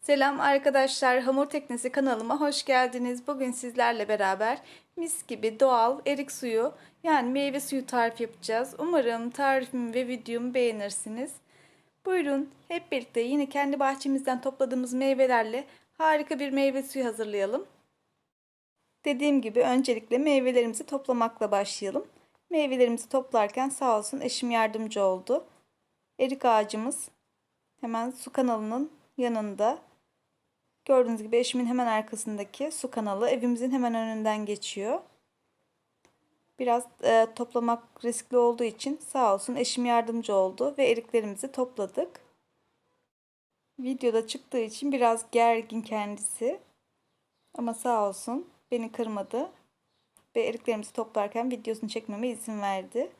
Selam arkadaşlar, Hamur Teknesi kanalıma hoş geldiniz. Bugün sizlerle beraber mis gibi doğal erik suyu yani meyve suyu tarifi yapacağız. Umarım tarifimi ve videomu beğenirsiniz. Buyurun hep birlikte yine kendi bahçemizden topladığımız meyvelerle harika bir meyve suyu hazırlayalım. Dediğim gibi öncelikle meyvelerimizi toplamakla başlayalım. Meyvelerimizi toplarken sağ olsun eşim yardımcı oldu. Erik ağacımız hemen su kanalının yanında. Gördüğünüz gibi eşimin hemen arkasındaki su kanalı evimizin hemen önünden geçiyor. Biraz e, toplamak riskli olduğu için sağ olsun eşim yardımcı oldu ve eriklerimizi topladık. Videoda çıktığı için biraz gergin kendisi. Ama sağ olsun beni kırmadı ve eriklerimizi toplarken videosunu çekmeme izin verdi.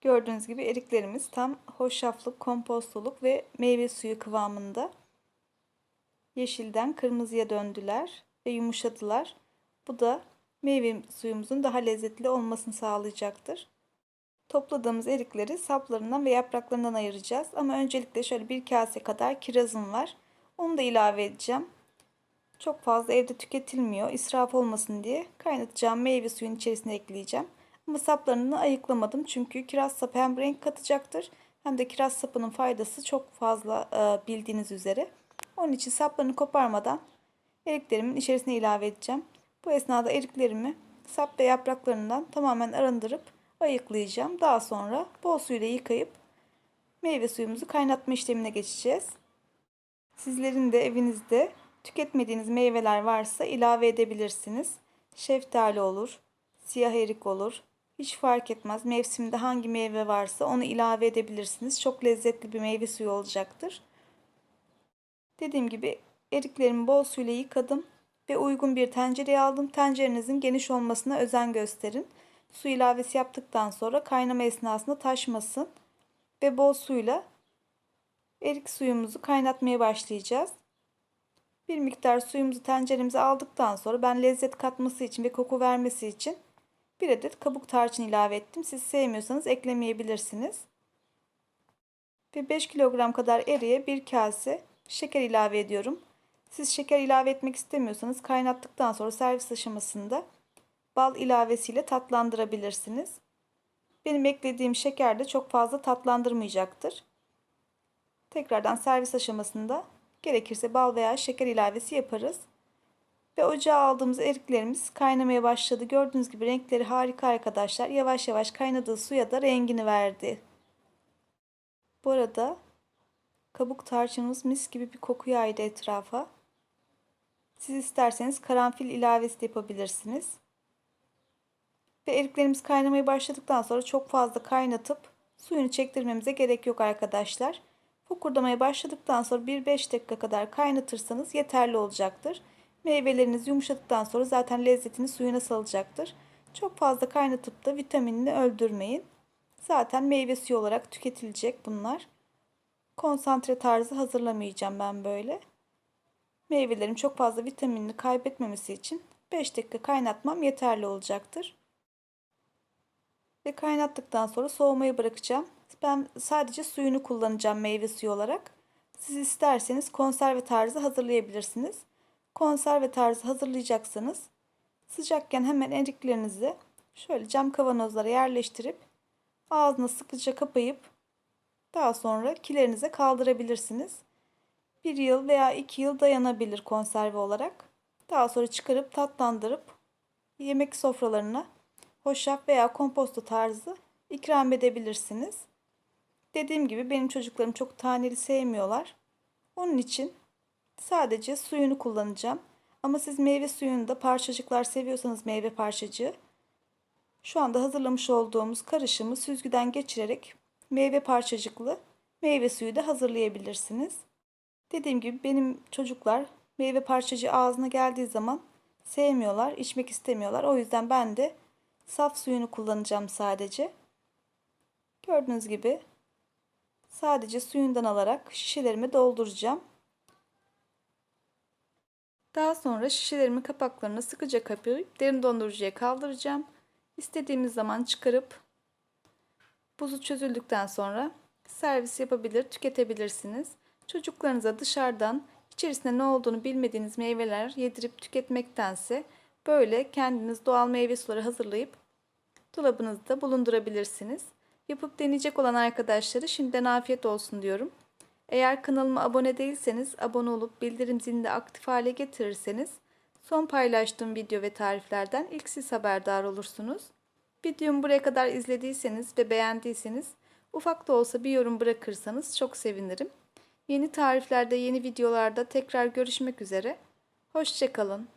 Gördüğünüz gibi eriklerimiz tam hoşaflık, kompostoluk ve meyve suyu kıvamında. Yeşilden kırmızıya döndüler ve yumuşadılar. Bu da meyve suyumuzun daha lezzetli olmasını sağlayacaktır. Topladığımız erikleri saplarından ve yapraklarından ayıracağız. Ama öncelikle şöyle bir kase kadar kirazım var. Onu da ilave edeceğim. Çok fazla evde tüketilmiyor. İsraf olmasın diye kaynatacağım meyve suyun içerisine ekleyeceğim. Ama saplarını ayıklamadım çünkü kiraz sapı hem renk katacaktır hem de kiraz sapının faydası çok fazla e, bildiğiniz üzere. Onun için saplarını koparmadan eriklerimin içerisine ilave edeceğim. Bu esnada eriklerimi sap ve yapraklarından tamamen arındırıp ayıklayacağım. Daha sonra bol suyla yıkayıp meyve suyumuzu kaynatma işlemine geçeceğiz. Sizlerin de evinizde tüketmediğiniz meyveler varsa ilave edebilirsiniz. Şeftali olur, siyah erik olur. Hiç fark etmez. Mevsimde hangi meyve varsa onu ilave edebilirsiniz. Çok lezzetli bir meyve suyu olacaktır. Dediğim gibi eriklerimi bol suyla yıkadım ve uygun bir tencereye aldım. Tencerenizin geniş olmasına özen gösterin. Su ilavesi yaptıktan sonra kaynama esnasında taşmasın ve bol suyla erik suyumuzu kaynatmaya başlayacağız. Bir miktar suyumuzu tenceremize aldıktan sonra ben lezzet katması için ve koku vermesi için bir adet kabuk tarçın ilave ettim. Siz sevmiyorsanız eklemeyebilirsiniz. Ve 5 kilogram kadar eriye bir kase şeker ilave ediyorum. Siz şeker ilave etmek istemiyorsanız kaynattıktan sonra servis aşamasında bal ilavesiyle tatlandırabilirsiniz. Benim eklediğim şeker de çok fazla tatlandırmayacaktır. Tekrardan servis aşamasında gerekirse bal veya şeker ilavesi yaparız. Ve ocağa aldığımız eriklerimiz kaynamaya başladı. Gördüğünüz gibi renkleri harika arkadaşlar. Yavaş yavaş kaynadığı suya da rengini verdi. Bu arada kabuk tarçınımız mis gibi bir koku yaydı etrafa. Siz isterseniz karanfil ilavesi de yapabilirsiniz. Ve eriklerimiz kaynamaya başladıktan sonra çok fazla kaynatıp suyunu çektirmemize gerek yok arkadaşlar. Fokurdamaya başladıktan sonra 1-5 dakika kadar kaynatırsanız yeterli olacaktır. Meyveleriniz yumuşadıktan sonra zaten lezzetini suyuna salacaktır. Çok fazla kaynatıp da vitaminini öldürmeyin. Zaten meyve suyu olarak tüketilecek bunlar. Konsantre tarzı hazırlamayacağım ben böyle. Meyvelerim çok fazla vitaminini kaybetmemesi için 5 dakika kaynatmam yeterli olacaktır. Ve kaynattıktan sonra soğumaya bırakacağım. Ben sadece suyunu kullanacağım meyve suyu olarak. Siz isterseniz konserve tarzı hazırlayabilirsiniz. Konserve tarzı hazırlayacaksanız sıcakken hemen eriklerinizi şöyle cam kavanozlara yerleştirip ağzını sıkıca kapayıp daha sonra kilerinize kaldırabilirsiniz. Bir yıl veya iki yıl dayanabilir konserve olarak. Daha sonra çıkarıp tatlandırıp yemek sofralarına hoşaf veya komposto tarzı ikram edebilirsiniz. Dediğim gibi benim çocuklarım çok taneli sevmiyorlar. Onun için sadece suyunu kullanacağım. Ama siz meyve suyunda parçacıklar seviyorsanız meyve parçacığı şu anda hazırlamış olduğumuz karışımı süzgüden geçirerek meyve parçacıklı meyve suyu da hazırlayabilirsiniz. Dediğim gibi benim çocuklar meyve parçacığı ağzına geldiği zaman sevmiyorlar, içmek istemiyorlar. O yüzden ben de saf suyunu kullanacağım sadece. Gördüğünüz gibi sadece suyundan alarak şişelerimi dolduracağım. Daha sonra şişelerimin kapaklarını sıkıca kapayıp derin dondurucuya kaldıracağım. İstediğimiz zaman çıkarıp buzu çözüldükten sonra servis yapabilir, tüketebilirsiniz. Çocuklarınıza dışarıdan içerisinde ne olduğunu bilmediğiniz meyveler yedirip tüketmektense böyle kendiniz doğal meyve suları hazırlayıp dolabınızda bulundurabilirsiniz. Yapıp deneyecek olan arkadaşlara şimdiden afiyet olsun diyorum. Eğer kanalıma abone değilseniz abone olup bildirim zilini de aktif hale getirirseniz son paylaştığım video ve tariflerden ilk siz haberdar olursunuz. Videomu buraya kadar izlediyseniz ve beğendiyseniz ufak da olsa bir yorum bırakırsanız çok sevinirim. Yeni tariflerde, yeni videolarda tekrar görüşmek üzere. Hoşçakalın.